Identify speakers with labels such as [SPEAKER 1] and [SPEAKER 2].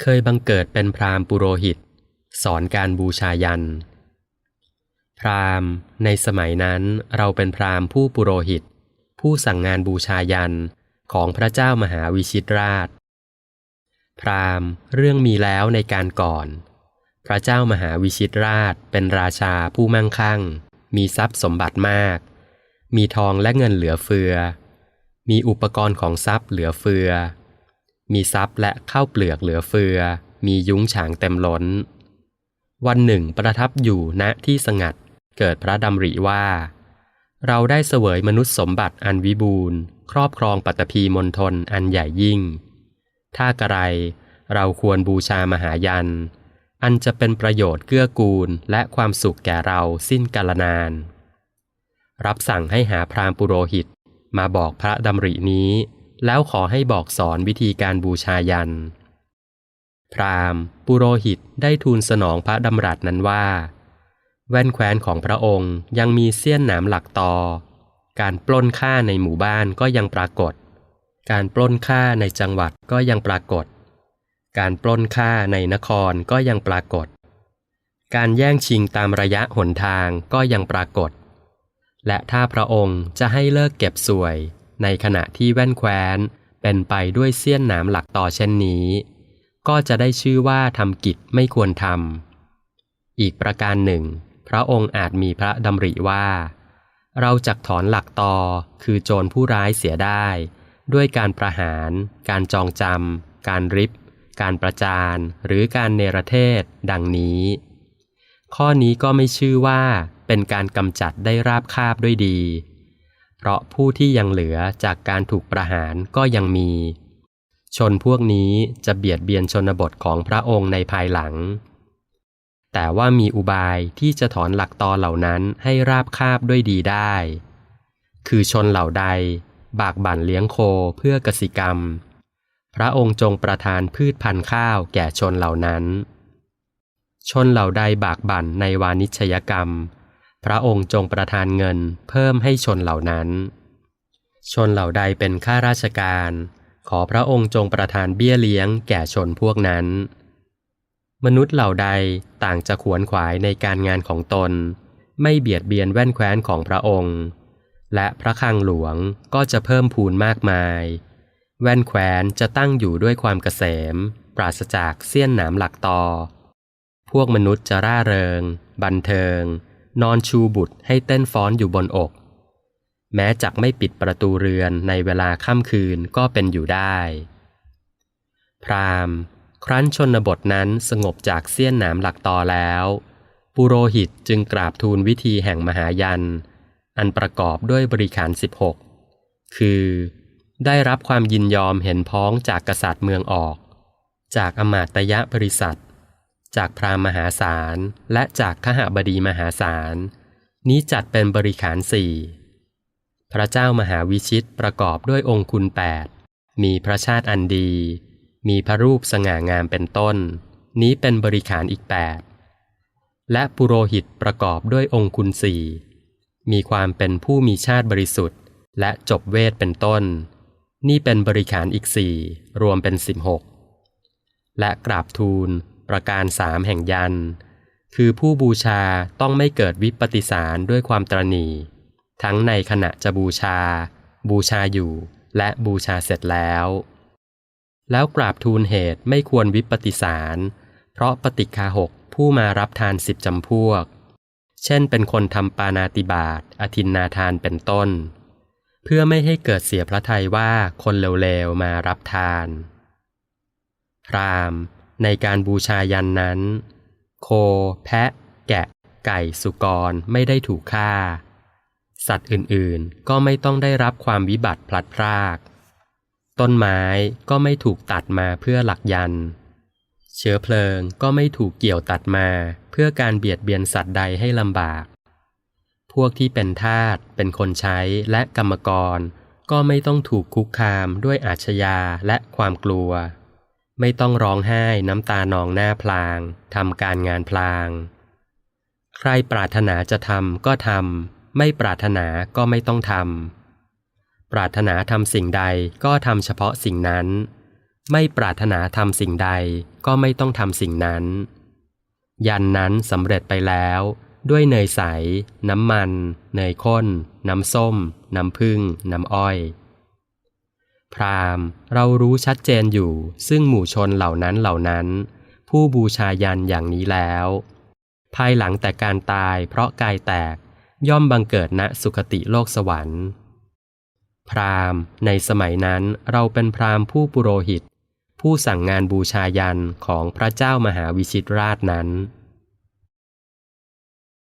[SPEAKER 1] เคยบังเกิดเป็นพราหมณ์ปุโรหิต สอนการบูชายัน พราหมณ์ ในสมัยนั้นเราเป็นพราหมณ์ผู้ปุโรหิต ผู้สั่งงานบูชายันของพระเจ้ามหาวิชิตราช พราหมณ์เรื่องมีแล้วในการก่อน พระเจ้ามหาวิชิตราชเป็นราชาผู้มั่งคั่ง มีทรัพย์สมบัติมาก มีทองและเงินเหลือเฟือ มีอุปกรณ์ของทรัพย์เหลือเฟือ มีทรัพย์และข้าวเปลือกเหลือเฟือ มียุ้งฉางเต็มล้น วันหนึ่งประทับอยู่ณที่สงัด เกิดพระดำริว่า เราได้เสวยมนุษย์สมบัติอันวิบูรณ์ ครอบครองปัตตภีมณฑลอันใหญ่ยิ่ง ถ้ากระไรเราควรบูชามหายัน อันจะเป็นประโยชน์เกื้อกูลและความสุขแก่เราสิ้นกาลนาน รับสั่งให้หาพรามปุโรหิตมาบอกพระดำรินี้ แล้วขอให้บอกสอนวิธีการบูชายัน พราหมณ์ ปุโรหิตได้ทูลสนองพระดำรัสนั้นว่า แว่นแคว้นของพระองค์ยังมีเสี้ยนหนามหลักตอ การปล้นฆ่าในหมู่บ้านก็ยังปรากฏ การปล้นฆ่าในจังหวัดก็ยังปรากฏ การปล้นฆ่าในนครก็ยังปรากฏ การแย่งชิงตามระยะหนทางก็ยังปรากฏ และถ้าพระองค์จะให้เลิกเก็บสวย ในขณะที่แว่นแคว้น เป็นไปด้วยเสี้ยนหนามหลักต่อเช่นนี้ ก็จะได้ชื่อว่าทำกิจไม่ควรทำอีกประการหนึ่ง พระองค์อาจมีพระดำริว่า เราจักถอนหลักตอคือโจรผู้ร้ายเสียได้ ด้วยการประหาร การจองจำการริบ การประจาน หรือการเนรเทศ ดังนี้ ข้อนี้ก็ไม่ชื่อว่าเป็นการกำจัดได้ราบคาบด้วยดี เพราะผู้ที่ยังเหลือจากการถูกประหารก็ยังมี ชนพวกนี้จะเบียดเบียนชนบทของพระองค์ในภายหลัง แต่ว่ามีอุบายที่จะถอนหลักตอเหล่านั้นให้ราบคาบด้วยดีได้ คือชนเหล่าใด บากบั่นเลี้ยงโคเพื่อกสิกรรม พระองค์จงประทานพืชพันธุ์ข้าวแก่ชนเหล่านั้น ชนเหล่าใดบากบั่นในวานิชยกรรม พระองค์จงประทานเงินเพิ่มให้ชนเหล่านั้น ชนเหล่าใดเป็นข้าราชการ ขอพระองค์จงประทานเบี้ยเลี้ยงแก่ชนพวกนั้น มนุษย์เหล่าใดต่างจะขวนขวายในการงานของตน ไม่เบียดเบียนแว่นแคว้นของพระองค์ และพระคลังหลวงก็จะเพิ่มพูนมากมาย แว่นแคว้นจะตั้งอยู่ด้วยความเกษม ปราศจากเสี้ยนหนามหลักตอ พวกมนุษย์จะร่าเริง บันเทิง นอนชูบุตรให้เต้นฟ้อนอยู่บนอก แม้จักไม่ปิดประตูเรือนในเวลาค่ำคืนก็เป็นอยู่ได้ พรามครั้นชนบทนั้นสงบจากเสี้ยนหนามหลักตอแล้ว ปุโรหิตจึงกราบทูลวิธีแห่งมหายัน อันประกอบด้วยบริขารสิบหกคือ ได้รับความยินยอมเห็นพ้องจากกษัตริย์เมืองออก จากอมาตยะบริษัท จากพราหมณ์มหาศาลและจากขหบดีมหาศาลนี้จัดเป็นบริขารสี่พระเจ้ามหาวิชิตประกอบด้วยองค์คุณแปดมีพระชาติอันดี มีพระรูปสง่างามเป็นต้น นี้เป็นบริขารอีกแปดและปุโรหิตประกอบด้วยองค์คุณสี่มีความเป็นผู้มีชาติบริสุทธิ์ และจบเวทเป็นต้น นี่เป็นบริขารอีกสี่รวมเป็นสิบหกและกราบทูล ประการสามแห่งยัน คือผู้บูชาต้องไม่เกิดวิปฏิสารด้วยความตรณีทั้งในขณะจะบูชา บูชาอยู่ และบูชาเสร็จแล้ว แล้วกราบทูลเหตุไม่ควรวิปฏิสาร เพราะปฏิคาหกผู้มารับทานสิบจำพวก เช่นเป็นคนทำปานาติบาตอธินนาทานเป็นต้น เพื่อไม่ให้เกิดเสียพระทัยว่าคนเลวๆมารับทาน พราม ในการบูชายันนั้น โค แพะ แกะ ไก่สุกรไม่ได้ถูกฆ่า สัตว์อื่นๆ ก็ไม่ต้องได้รับความวิบัติพลัดพราก ต้นไม้ก็ไม่ถูกตัดมาเพื่อหลักยัน เชื้อเพลิงก็ไม่ถูกเกี่ยวตัดมาเพื่อการเบียดเบียนสัตว์ใดให้ลำบาก พวกที่เป็นทาสเป็นคนใช้และกรรมกร ก็ไม่ต้องถูกคุกคามด้วยอาชญาและความกลัว ไม่ต้องร้องไห้น้ำตานองหน้าพลางทำการงานพลาง ใครปรารถนาจะทำก็ทำไม่ปรารถนาก็ไม่ต้องทำปรารถนาทำสิ่งใดก็ทำเฉพาะสิ่งนั้น ไม่ปรารถนาทำสิ่งใดก็ไม่ต้องทำสิ่งนั้น ยันนั้นสำเร็จไปแล้วด้วยเนยใส น้ำมัน เนยข้น น้ำส้ม น้ำผึ้งน้ำอ้อย พราหมณ์ เรารู้ชัดเจนอยู่ ซึ่งหมู่ชนเหล่านั้นเหล่านั้น ผู้บูชายันอย่างนี้แล้ว ภายหลังแต่การตายเพราะกายแตกย่อมบังเกิดณสุคติโลกสวรรค์ พราหมณ์ ในสมัยนั้นเราเป็นพราหมณ์ผู้ปุโรหิต ผู้สั่งงานบูชายันของพระเจ้ามหาวิชิตราชนั้น